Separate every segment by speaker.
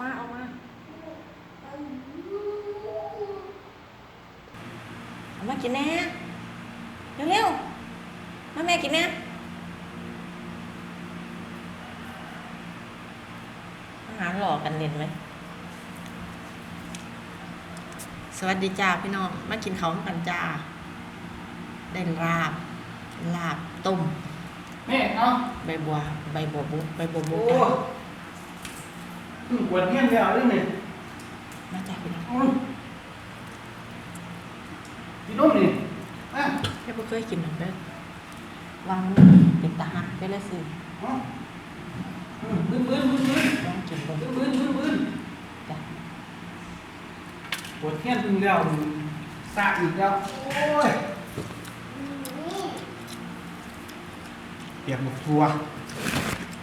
Speaker 1: มา ออกมา เอามากินแน่เร็วๆมาแม่กินแน่อาหารหล่อกันเด่นไหม สวัสดีจ้าพี่น้อง มากินเขาวกันจ้าได้ลาบ ลาบต้ม
Speaker 2: แม่เอา
Speaker 1: ใบบัว ใบบัวบุใบบัวบุ
Speaker 2: โอ้อืม ปวดเงี้ยนแล้วเรื่องนี้
Speaker 1: มาจากพี่น้อง
Speaker 2: อืมพี่นุ่มนี่อะ
Speaker 1: แค่เพิ่งเคยกินหนึ่งเด้อวางเป็นตาหักไปเลยสิ
Speaker 2: เอาอืมบึ้นบึ้นบึ้นบึ้น
Speaker 1: ลองกินเบิ่ง
Speaker 2: บึ้นบึ้นบึ้นบึ้น
Speaker 1: จ้ะ
Speaker 2: ปวดเงี้ยนตึงแล้วซาอีกแล้วโอ้ยเปียกหมดทัว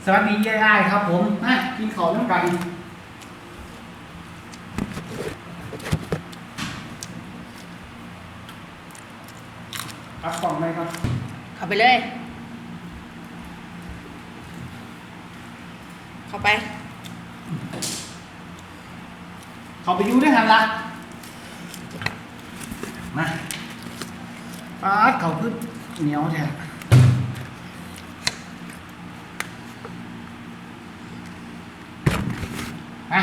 Speaker 2: สวัสดียายอ้ายครับผมมากินข้าวน้ำกัน รับกล่องไหมครับ
Speaker 1: เข้าไปเลย เข้าไป
Speaker 2: เขาไปอยู่ด้วยกันละมาปาดเขาขึ้นเหนียวแท้อะ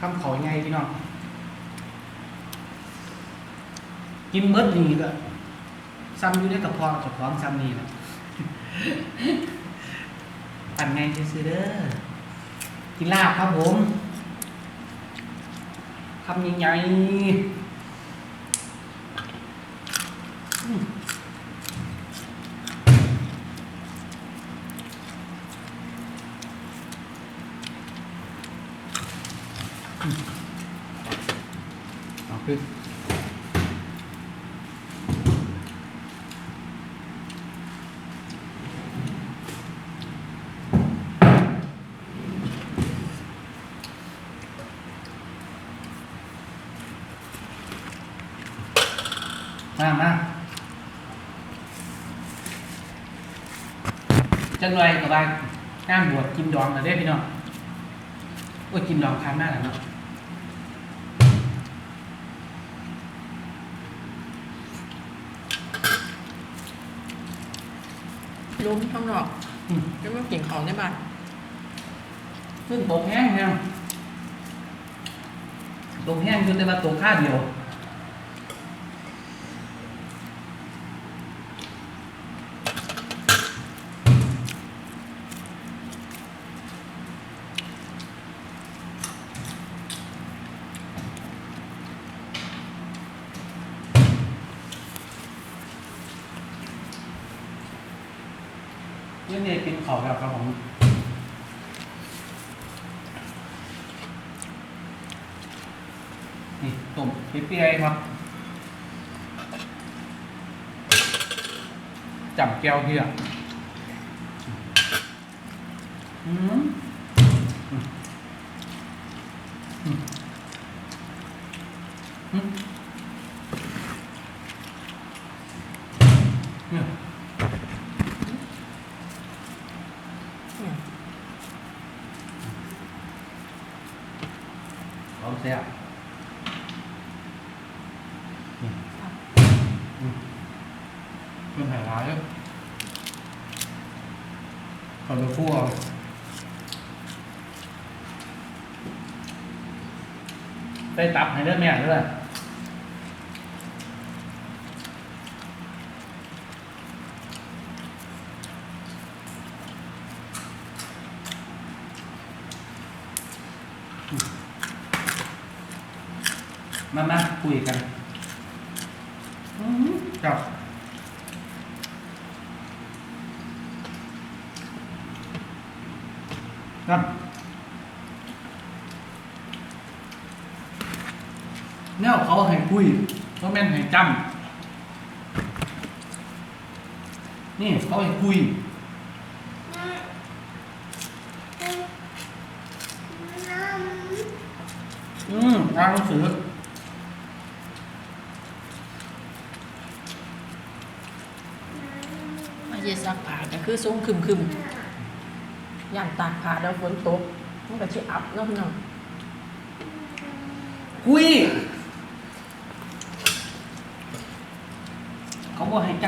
Speaker 2: คำขอไงพี่น้องกินเบิดนี่ก็ ซ้ำอยู่ในกระเพาะเจะพร้าขอมซ้ำนี่นะปั่นไงซื้อๆเด้อกินลาบครับผมคำใหญ่ๆอืมอืมเอ มามาจังไรกับบ้านงานบวชกินดองนะเด้อพี่น้องว่ากินดองทานมากแล้วเนาะ
Speaker 1: ลุมข้างนอก
Speaker 2: อืม
Speaker 1: แล้วมากินของในบ้าน
Speaker 2: ซึ่งตกแห้งเนี่ยตกแห้งจนได้มาตกค่าเดียว เของแบบครับผมนี่ต้มเปรี้ยวครับจับแก้วเพียอืมอืมอืมอืมเนี่ย
Speaker 1: อืม
Speaker 2: เอาแซ่บนี่อืมเป็นหายร้ายแล้วขอตัวคั่ว ไปตับให้เลือดแม่ด้วยมามาคุยกันอืมจับครับ แนวเขาให้คุยเพราะแม่นให้จำนี่เขาให้คุยอืมอ่านหนังสือ
Speaker 1: มาเย็นซักผ้าก็คือสูงคึมคึมๆย่างตากผ้าแล้วฝนตกมันก็ชิอับเนาะพี่น้อง
Speaker 2: คุย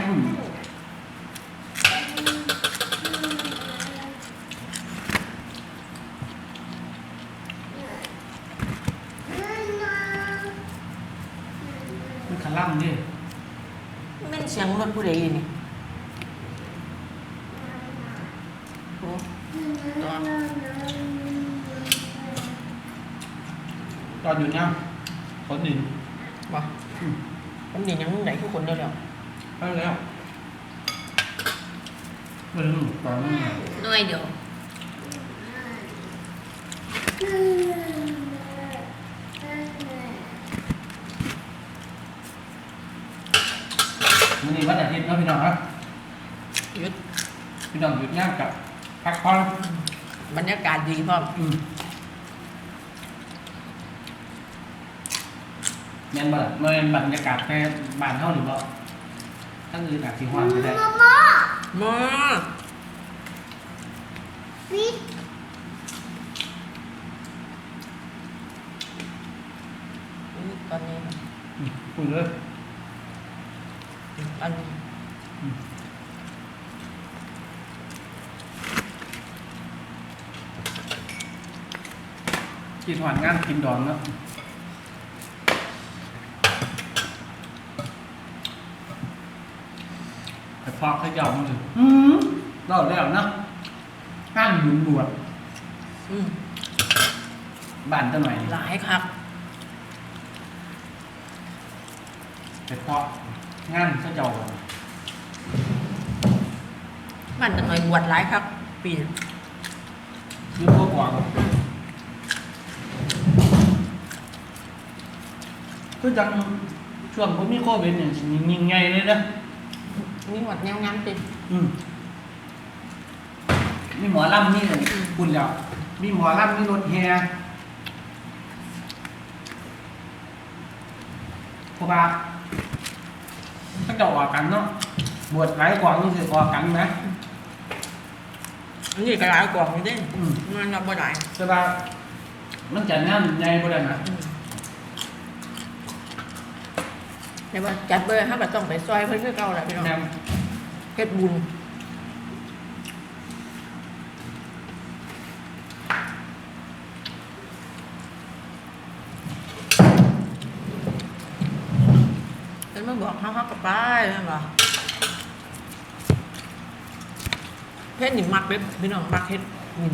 Speaker 2: เขาบอกให้จังมันขลั่มดิ
Speaker 1: มันเป็นเสียงรถผู้ใดอยู่นี่โอ้ตัว
Speaker 2: ตอนอยู่เนี่ยคนหนึ่ง
Speaker 1: บ่ผมนี่ยังไหนคือคนเดียวแล้ว
Speaker 2: ไปแล้วไม่รู้ตอนนั้นไง
Speaker 1: น้อยเดียว
Speaker 2: วันนี้วันอาทิตย์เนาะพี่น้องครับ
Speaker 1: หยุด
Speaker 2: พี่น้องหยุดงานกับพักผ่อน
Speaker 1: บรรยากาศดีพร้อม
Speaker 2: อืมแม่นบ่ล่ะเมื่อบรรยากาศแค่บ้านเท่าหรือเปล่าทั้งอื่นอาจสิฮ้อนก็ได้
Speaker 1: มา
Speaker 3: ฟิต
Speaker 1: อุ๊ยตอนนี้
Speaker 2: อืมคุยเลย
Speaker 1: อันนี้
Speaker 2: กินหวานงานกินดอนเนาะ ไอ้พอเขาเยามันถึงอืมเล่าแล้วเนาะงานบุญบวช
Speaker 1: อืม
Speaker 2: บ้านเจ้าหน่อย
Speaker 1: หลายครับ
Speaker 2: ไอ้พองานเขาเจ้า
Speaker 1: มันจะหน่อยบวชหลายครับ ปีน
Speaker 2: คือพวกกวางคือจังช่วงผมมีโควิดเนี่ยยิงไงเลยนะ
Speaker 1: มีหมดแนวงานติด
Speaker 2: อืมมีหมอลำนี่เลย
Speaker 1: อืม
Speaker 2: คุณแล้ว มีหมอลำมีรถแฮเพราะว่าถ้าจะออกกันเนาะบวชหลายกว่านี่คือออกกันนะ
Speaker 1: อันนี้ก็หลายกล่องอยู่เด้
Speaker 2: อืม
Speaker 1: มันเราบ่ได้
Speaker 2: แต่ว่ามันจะงานใหญ่บ่ได้นะ
Speaker 1: อืม แต่ว่าจัดเบอร์ถ้าแบบต้องไปซอยเพื่อนคือเก่าแหละพี่น้อง
Speaker 2: แม่น
Speaker 1: เฮ็ดบุญเป็นมาบอกเขาเขากับไปนั่นบ่เพชรนี่มักเด็พี่น้องมักเฮ็ดบุญ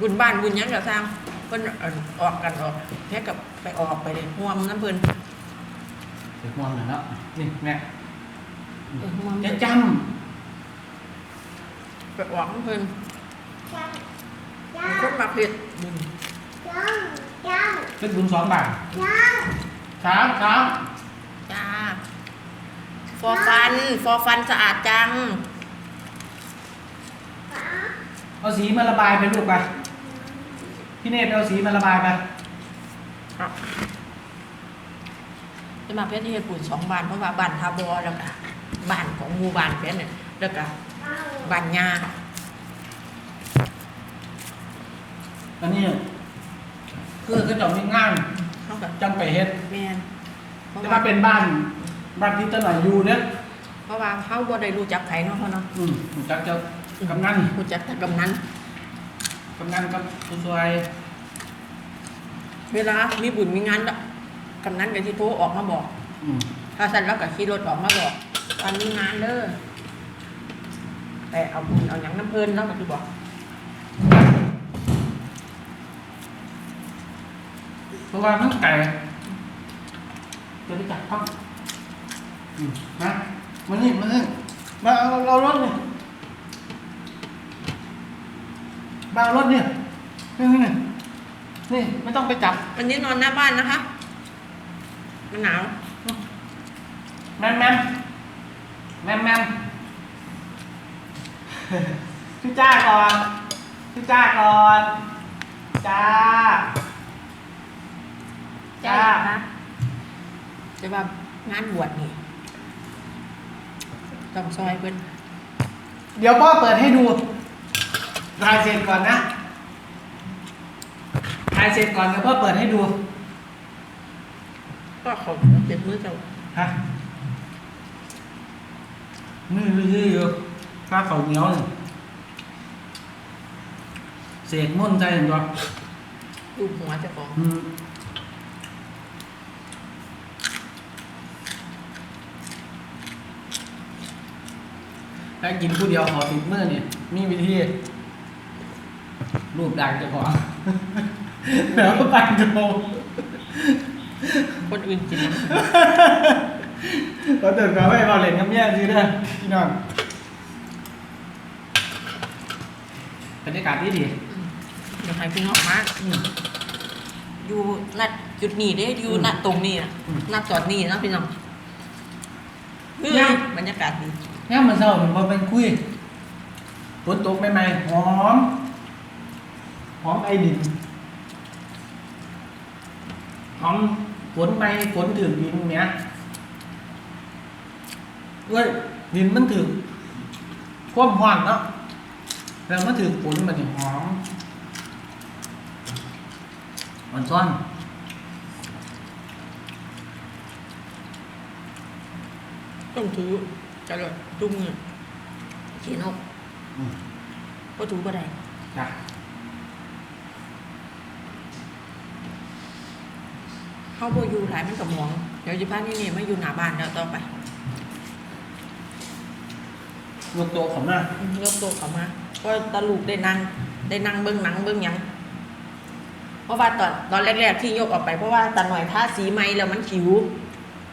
Speaker 1: บุญบ้านบุญหยังก็สร้างเพิ่นเอิ่นออกกันออกเพชรกับไปออกไปเลยห่วมน้ำเพิ่น
Speaker 2: เด็กมองหน่อยเนาะนี่แม่
Speaker 1: เออห่วม
Speaker 2: จะ
Speaker 1: เพิ่น
Speaker 2: จ
Speaker 1: ไปออกน้ำเพิ่น
Speaker 3: จัง
Speaker 1: มี
Speaker 3: จัง
Speaker 1: คนมักเฮ็ดบุญ
Speaker 3: จังจังำ
Speaker 2: เป็นบุญสองบาท
Speaker 3: จัง
Speaker 2: สามสาม
Speaker 1: จ้าฟอฟัน ฟอฟันสะอาดจัง
Speaker 3: ป๋า
Speaker 2: เอาสีมาระบายไปลูกไปพี่เนตรเอาสีมาระบายไป
Speaker 1: จะมาเพชรที่เฮ็ดปุ่นสองบ้านเพราะว่าบ้านทาบอแล้วก็บ้านของหมู่บ้านเพชรเนี่ยแล้วก็
Speaker 3: เอา
Speaker 1: บ้านยา
Speaker 2: อันนี้คือก็จะมีงาน
Speaker 1: เขาก็
Speaker 2: จังไปเฮ็ด
Speaker 1: แม่นเพราะ
Speaker 2: แต่
Speaker 1: ว่า
Speaker 2: ว่าเป็นบ้านบ้านที่ต้นหน่อยอยู่เนี่ย
Speaker 1: เพราะว่าเขาบ่ได้รู้จักไผเนาะเขาเนาะ
Speaker 2: อืมรู้จักเจะกำนัน
Speaker 1: รู้จักแต่กำนัน
Speaker 2: กำนันกับผู้ช่วย
Speaker 1: เวลามีบุญมีงานก็ กำนันก็สิโทรออกมาบอก
Speaker 2: อืม
Speaker 1: ถ้าสั่นแล้วก็ขี่รถออกมาบอกตอนมีงานเด้อแต่เอาบุญเอาหยังน้ำเพลินแล้วก็สิบอก
Speaker 2: เพราะว่ามันไก่จะไปจับต้องอืมมามานี่มานี่มาเอาเอารถนี่มาเอารถนี่นี่นี่นี่ไม่ต้องไปจับ
Speaker 1: วันนี้นอนหน้าบ้านนะคะ มันหนาว
Speaker 2: แมมแมมแมมแมมพี่จ้าก่อนพี่จ้าก่อนจ้า จ้า
Speaker 1: นะแต่ว่างานบวชนี่ต้องซอยเพิ่น
Speaker 2: เดี๋ยวพ่อเปิดให้ดูถ่ายเสร็จก่อนนะถ่ายเสร็จก่อนเดี๋ยวพ่อเปิดให้ดู
Speaker 1: ก็เขาเจ็บมือเจ้า
Speaker 2: ฮะมือลืออยู่ข้าเขาวเหนียวนี่เสกม่นใจเห็นปะ
Speaker 1: ดูหัวเจ้าของ
Speaker 2: อืมถ้ากินผู้เดียวขอติดมือนี่มีวิธี รูปดังจะพอแล้วก็ปันโจ
Speaker 1: คนอื่นกิน
Speaker 2: เราเดินมาไม่เราเล่นกับแย่สิเด้อพี่น้องบรรยากาศดีดี
Speaker 1: เดี๋ยวให้พี่น้องมา
Speaker 2: อืม
Speaker 1: อยู่นัดจุดนี้เด้อยู่
Speaker 2: อืม
Speaker 1: นัดตรงนี้นะ
Speaker 2: อืม
Speaker 1: นัดจอดนี่นะพี่น้องเฮ้ย
Speaker 2: ยัง
Speaker 1: บรรยากาศดี
Speaker 2: แค่มันเศร้ามันมาเป็นคุยฝนตกใหม่ๆหอมหอมไอดินหอม ฝนไปฝนถึงดินเนี้ยเว้ยดินมันถึงความหวานเนาะแล้วมันถึงฝนมันถึงหอมมันซ่อน
Speaker 1: ต้องถูจะเลยจุ่มมือขีนก
Speaker 2: อืม
Speaker 1: ก็ถูบ่ได้
Speaker 2: จ้ะ
Speaker 1: เข้าโบอยู่หลายมันกับมอง เดี๋ยวจะพานี่นี่มาอยู่หน้าบ้านเดี๋ยวต่อไป
Speaker 2: ยกตัวผมหน้า
Speaker 1: อืมยกตัวเข้ามาก็ตะลูกได้นั่งได้นั่งเบิ้งหนังเบิ้งหยัง เพราะว่าตอนตอนแรกๆที่ยกออกไปเพราะว่าตาหน่อยทาสีไหมแล้วมันขิว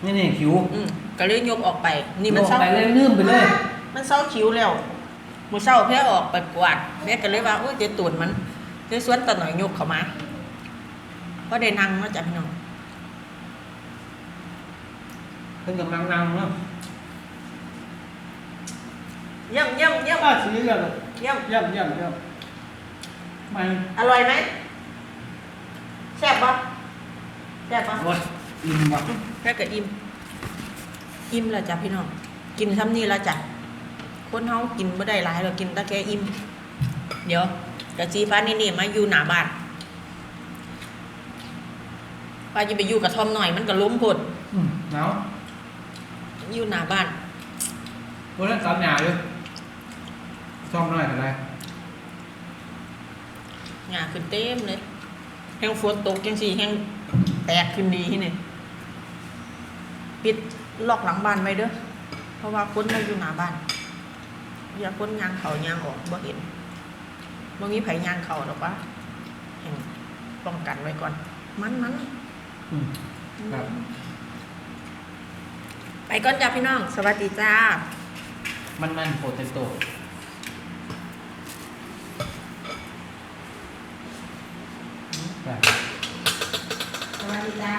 Speaker 2: นี่นี่คิว
Speaker 1: อืมก็เลยยกออกไป นี่มัน
Speaker 2: โยก
Speaker 1: เศร้า
Speaker 2: ไปเลยลืมไปเลย
Speaker 1: มันเศร้าคิ้วแล้วมือเศร้าแพ้ออกไปกวาดแม่ก็เลยว่าโอ้ยเจ๊ตุ่นมันเลยสวนตะหน่อยยกเข้ามา ก็ได้นั่งมาจากพี่น้อง
Speaker 2: เพิ่งกำลังนั่งเนาะ
Speaker 1: เยี่ยมเยี่ยมเยี่ยม
Speaker 2: ป้าสีเยี่ยม
Speaker 1: เยี่ยม
Speaker 2: เยี่ยมเยี่ยมเยี่ยมไม่
Speaker 1: อร่อยไหมแซ่บปะแซ่บปะ
Speaker 2: โอ้ยอิ่มว่ะ
Speaker 1: แค่กับอิ่มอิ่มแล้วจ้ะพี่น้องกินคำนี้แล้วจ้ะคนเฮากินไม่ได้หลายเรากินแต่แค่อิ่มเดี๋ยวกะจีฟ้านี่นี่มาอยู่หน้าบ้านป้าจะไปอยู่กับทอมหน่อยมันก็ล้มพด
Speaker 2: อืมหนาว
Speaker 1: อยู่หน้าบ้าน
Speaker 2: วันนั้นสัญญาอยู่ชอบหน่อยอะไร
Speaker 1: หงาขึ้นเต็มเลยแห้งฝนตกจังสี่แห้งแตกขึ้นดีที่นี่ปิดล็อกหลังบ้านไว้เด้อเพราะว่าคนมาอยู่หน้าบ้านอย่าคนยางเขายางออกบ่เห็นบ่มีไผยางเขาหรอกวะแห่งป้องกันไว้ก่อน มันมัน
Speaker 2: อืมครับ
Speaker 1: ไปก่อนจ้าพี่น้อง สวัสดีจ้า
Speaker 2: มันมันโปเตโต้
Speaker 1: สวัสดีจ้า